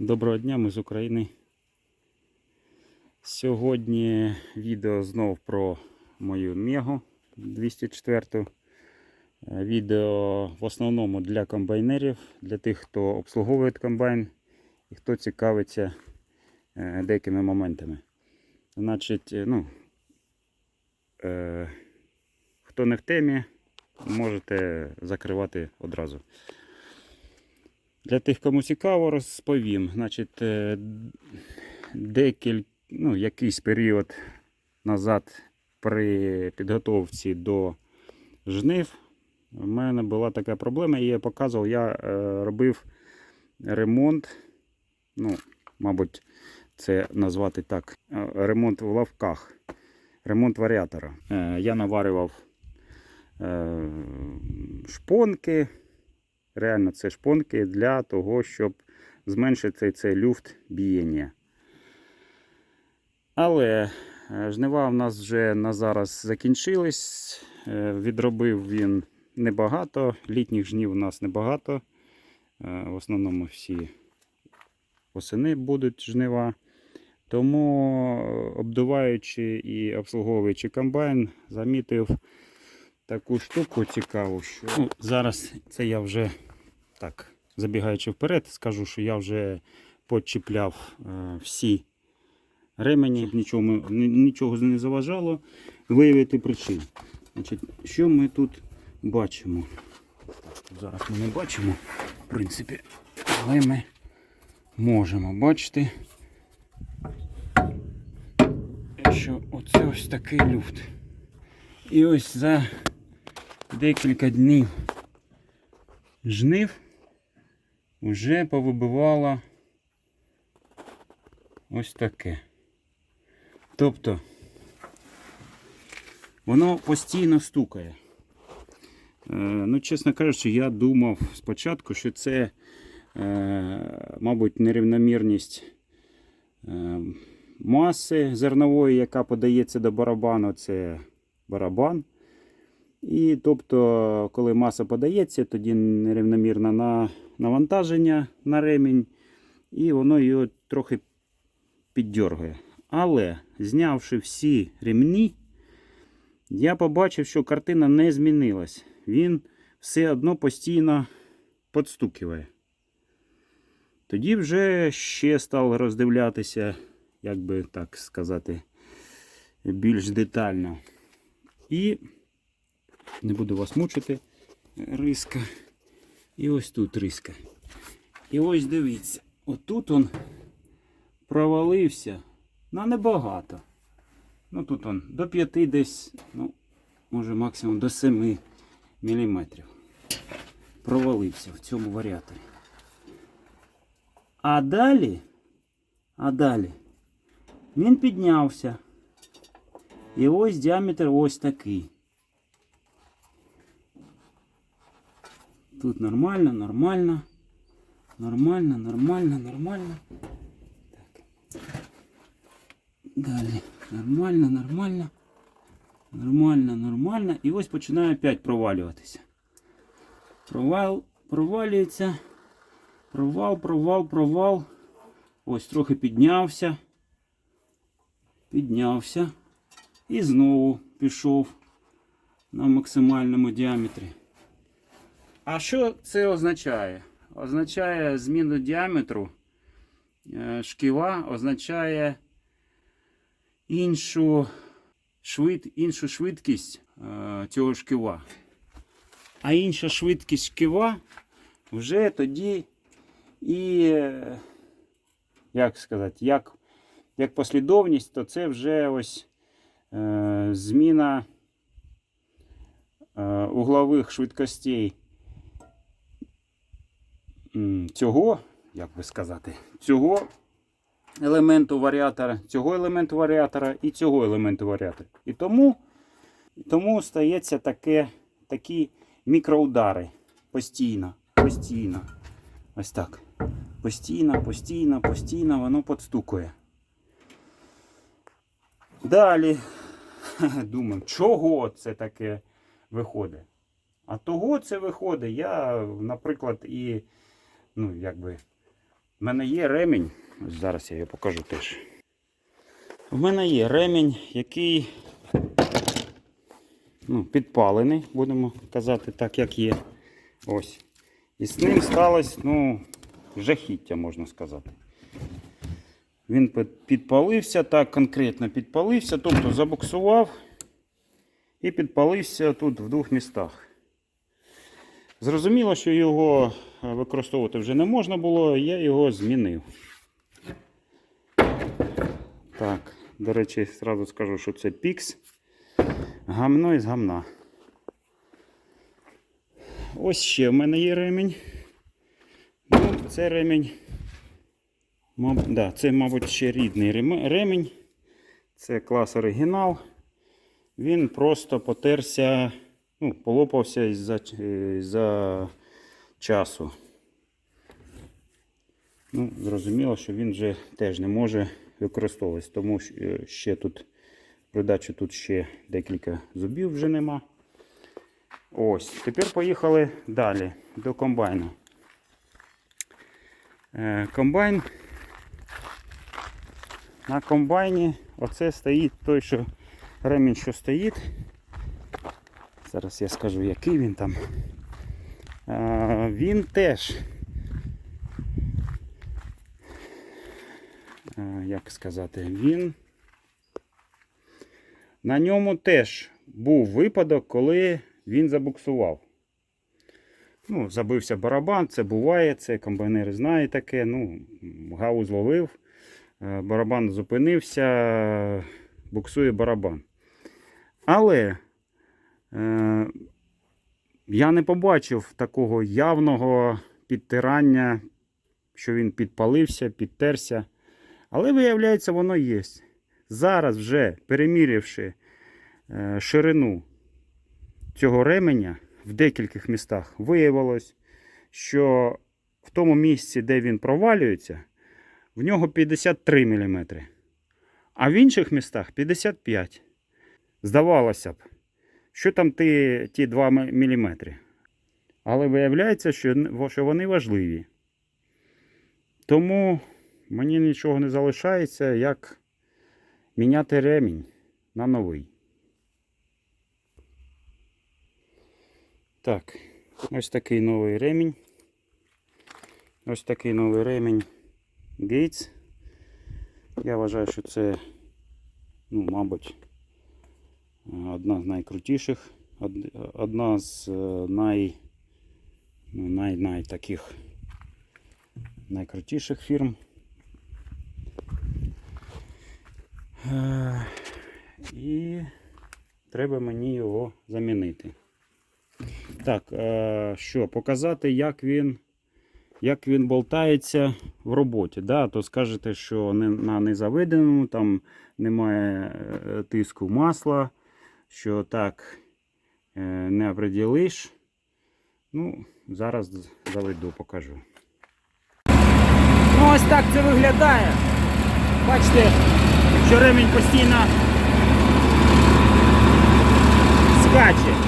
Доброго дня, ми з України. Сьогодні відео знов про мою Мегу 204. Е, Відео в основному для комбайнерів, для тих, хто обслуговує комбайн і хто цікавиться е, деякими моментами. Значить, е, ну, е, хто не в темі, можете закривати одразу. Для тих, кому цікаво, розповім. Значить, е, декіль, ну, якийсь період назад при підготовці до жнив в мене була така проблема, і я показував, я е, робив ремонт. Ну, мабуть, це назвати так. е, Ремонт в лавках, ремонт варіатора. Я наварював шпонки. Реально, це шпонки для того, щоб зменшити цей люфт бієння. Але е, жнива в нас вже на зараз закінчились. Е, Відробив він небагато. Літніх жнів у нас небагато. Е, В основному всі осени будуть жнива. Тому, обдуваючи і обслуговуючи комбайн, замітив таку штуку цікаву, що ну, зараз це я вже так, забігаючи вперед, скажу, що я вже почіпляв е, всі ремені, щоб нічого, не заважало виявити причину. Значить, що ми тут бачимо? Зараз ми не бачимо, в принципі, але ми можемо бачити, що оце ось такий люфт. І ось за декілька днів жнив вже повибивало ось таке. Тобто воно постійно стукає. Е, ну, чесно кажучи, я думав спочатку, що це, е, мабуть, нерівномірність е, маси зернової, яка подається до барабану, це барабан. І тобто, коли маса подається, тоді нерівномірне на навантаження на ремінь, і воно його трохи піддергує. Але знявши всі ремні, я побачив, що картина не змінилась. Він все одно постійно подстукиває. Тоді вже ще став роздивлятися, як би так сказати, більш детально. І не буду вас мучити. Риска. І ось тут риска. І ось дивіться, отут он провалився на небагато. Ну тут он до 5 десь, ну, може максимум до 7 міліметрів. Провалився в цьому варіаторі. А далі, а далі він піднявся. І ось діаметр ось такий. Тут нормально, нормально. Нормально, нормально, нормально. Так. Далі. Нормально, нормально. Нормально, нормально. І ось починає опять провалюватися. Провал, провалюється. Провал, провал, провал. Ось трохи піднявся. Піднявся. І знову пішов на максимальному діаметрі. А що це означає? Означає зміну діаметру е, шківа, означає іншу, швид, іншу швидкість е, цього шківа. А інша швидкість шківа вже тоді і, як сказати, як, як послідовність, то це вже ось е, зміна е, углових швидкостей цього, як би сказати, цього елементу варіатора, цього елементу варіатора і цього елементу варіатора. І тому, тому стається таке, такі мікроудари постійно, постійно. Ось так. Постійно, постійно, постійно воно подстукує. Далі думаю, чого це таке виходить? А того це виходить. Я, наприклад, і ну, якби У мене є ремінь. Зараз я його покажу теж. У мене є ремінь, який ну, підпалений, будемо казати так, як є. Ось. І з ним сталося, ну, жахіття, можна сказати. Він підпалився, так конкретно підпалився, тобто забуксував і підпалився тут в двох містах. Зрозуміло, що його е, використовувати вже не можна було, я його змінив. Так, до речі, зразу скажу, що це пікс. Гамно із гамна. Ось ще в мене є ремінь. Ну, це ремінь. Маб... Да, це, мабуть, ще рідний ремінь. Це клас оригінал. Він просто потерся, ну, полопався із-за із часу. Ну, зрозуміло, що він вже теж не може використовуватись, тому що е, ще тут придачі тут ще декілька зубів вже нема. Ось, тепер поїхали далі до комбайну. Е, комбайн. На комбайні оце стоїть той, що ремінь, що стоїть. Зараз я скажу, який він там. Е, він теж. Е, як сказати, він. На ньому теж був випадок, коли він забуксував. Ну, забився барабан, це буває, це комбайнери знають таке. Ну, гау зловив, барабан зупинився, буксує барабан. Але я не побачив такого явного підтирання, що він підпалився, підтерся. Але виявляється, воно є. Зараз вже перемірявши е, ширину цього ременя в декількох містах, виявилось, що в тому місці, де він провалюється, в нього 53 мм. А в інших містах 55. Здавалося б, що там ті, ті 2 мм. Але виявляється, що, вони важливі. Тому мені нічого не залишається, як міняти ремінь на новий. Так, ось такий новий ремінь. Ось такий новий ремінь Gates. Я вважаю, що це, ну, мабуть, одна з найкрутіших, одна з е, най, ну, най, най таких найкрутіших фірм. Е, І треба мені його замінити. Так, е, що, показати, як він, як він болтається в роботі. Да? То скажете, що на незаведеному там немає тиску масла, що так е, не приділиш. Ну, зараз заведу, покажу. Ну, ось так це виглядає. Бачите, що ремінь постійно скаче.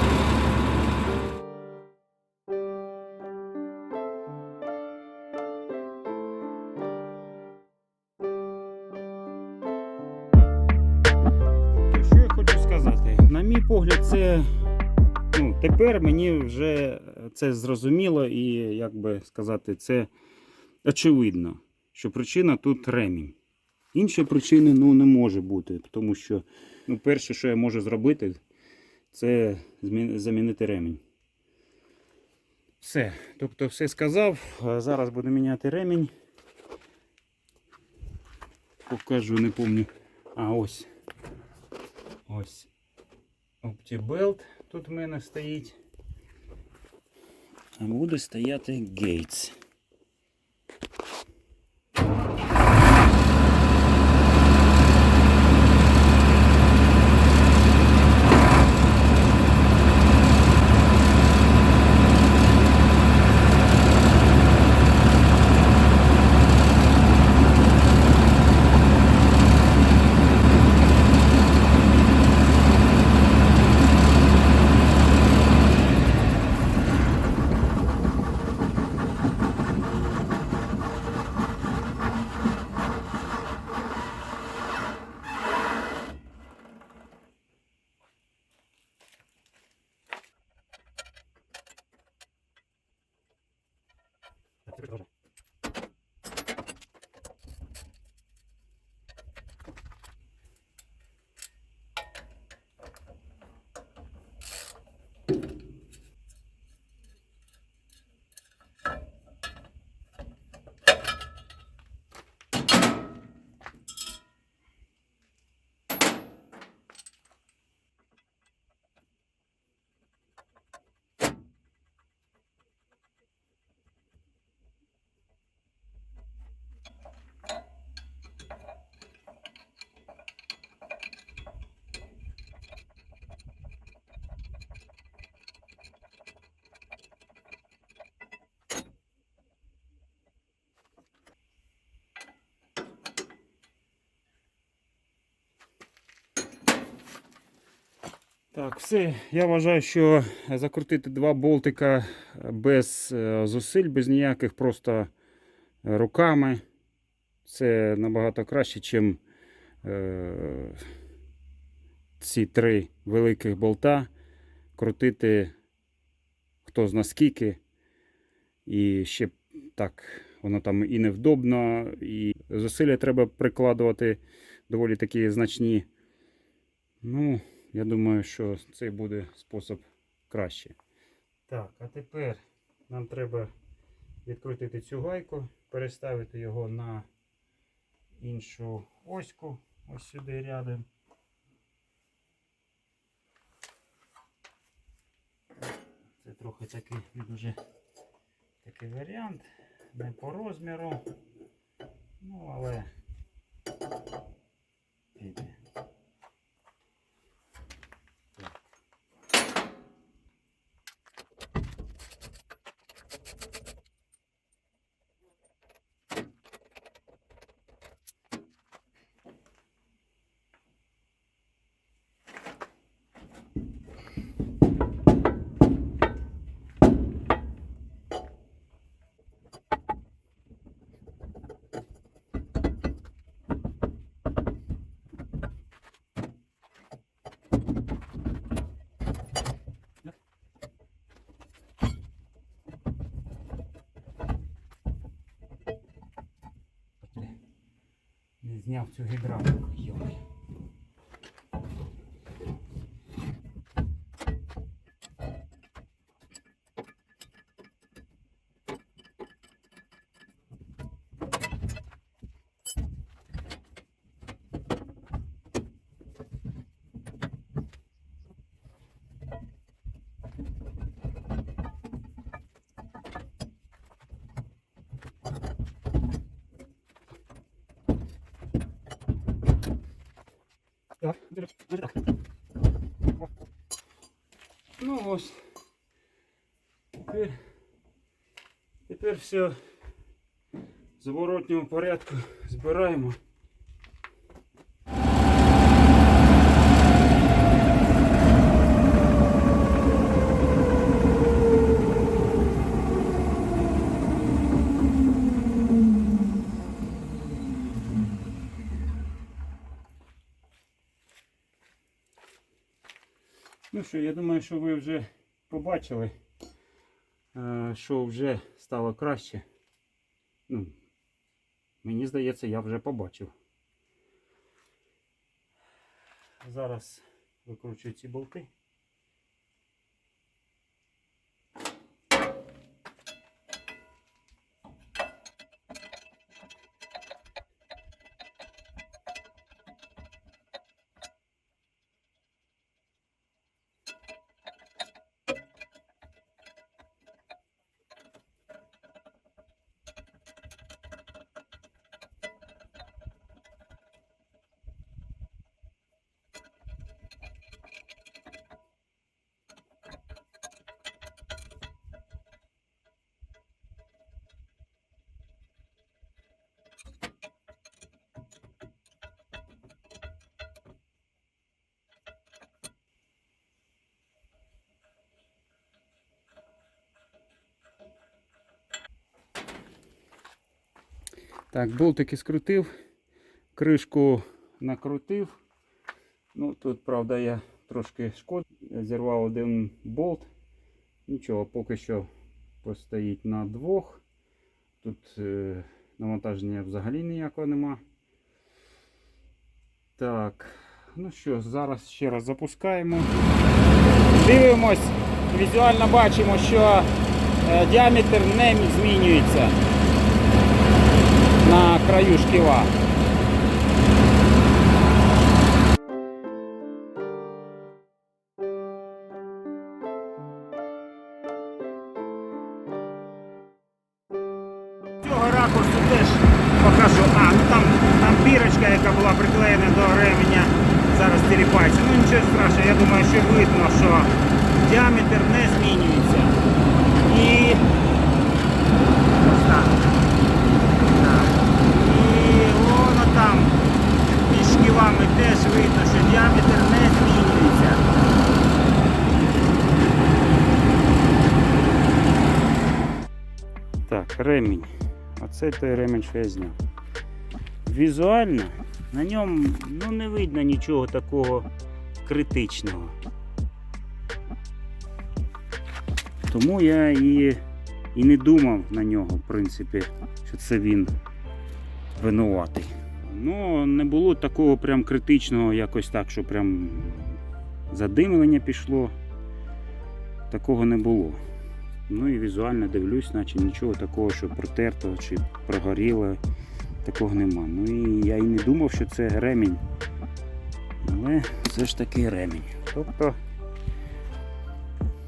На мій погляд, це ну, тепер мені вже це зрозуміло і, як би сказати, це очевидно, що причина тут ремінь. Іншої причини ну, не може бути, тому що ну, перше, що я можу зробити, це замінити ремінь. Все. Тобто все сказав. Зараз буду міняти ремінь. Покажу, не пам'ятаю. А ось. Ось. OptiBelt тут в мене стоїть. А буде стояти Gates. Так, все. Я вважаю, що закрутити два болтика без е, зусиль, без ніяких, просто е, руками. Це набагато краще, ніж е, ці три великих болта крутити хто зна скільки. І ще так, воно там і невдобно, і зусилля треба прикладувати доволі такі значні. Ну, я думаю, що цей буде спосіб краще. Так, а тепер нам треба відкрутити цю гайку, переставити його на іншу оську, ось сюди рядом. Це трохи такий дуже такий варіант, не по розміру, ну але піде. Не зняв цю гідравлю. Йой. Так, так. Ну ось. Тепер, тепер все в зворотньому порядку збираємо. Ну що, я думаю, що ви вже побачили, е, що вже стало краще. Ну, мені здається, я вже побачив. Зараз викручую ці болти. Так, болтики скрутив, кришку накрутив. Ну, тут, правда, я трошки шкод, зірвав один болт. Нічого, поки що постоїть на двох. Тут е, навантаження взагалі ніякого нема. Так, ну що, зараз ще раз запускаємо. Дивимось, візуально бачимо, що е, діаметр не змінюється на краю шківа. Ремінь. Оце той ремінь, що я зняв. Візуально на ньому ну, не видно нічого такого критичного. Тому я і, і не думав на нього, в принципі, що це він винуватий. Ну, не було такого прям критичного, якось так, що прям задимлення пішло. Такого не було. Ну і візуально дивлюсь, наче нічого такого, що протерто чи прогоріло, такого нема. Ну і я і не думав, що це ремінь. Але все ж таки ремінь. Тобто,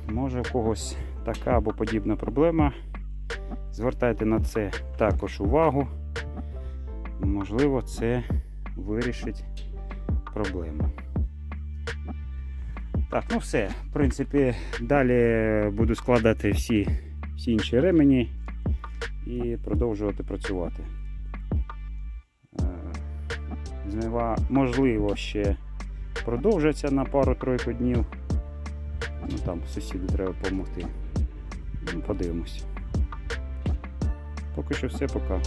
може у когось така або подібна проблема. Звертайте на це також увагу. Можливо, це вирішить проблему. Так, ну все. В принципі, далі буду складати всі, всі інші ремені і продовжувати працювати. Е, Жнива, можливо, ще продовжаться на пару-тройку днів. Ну там сусіду треба допомогти. Подивимось. Поки що все, пока.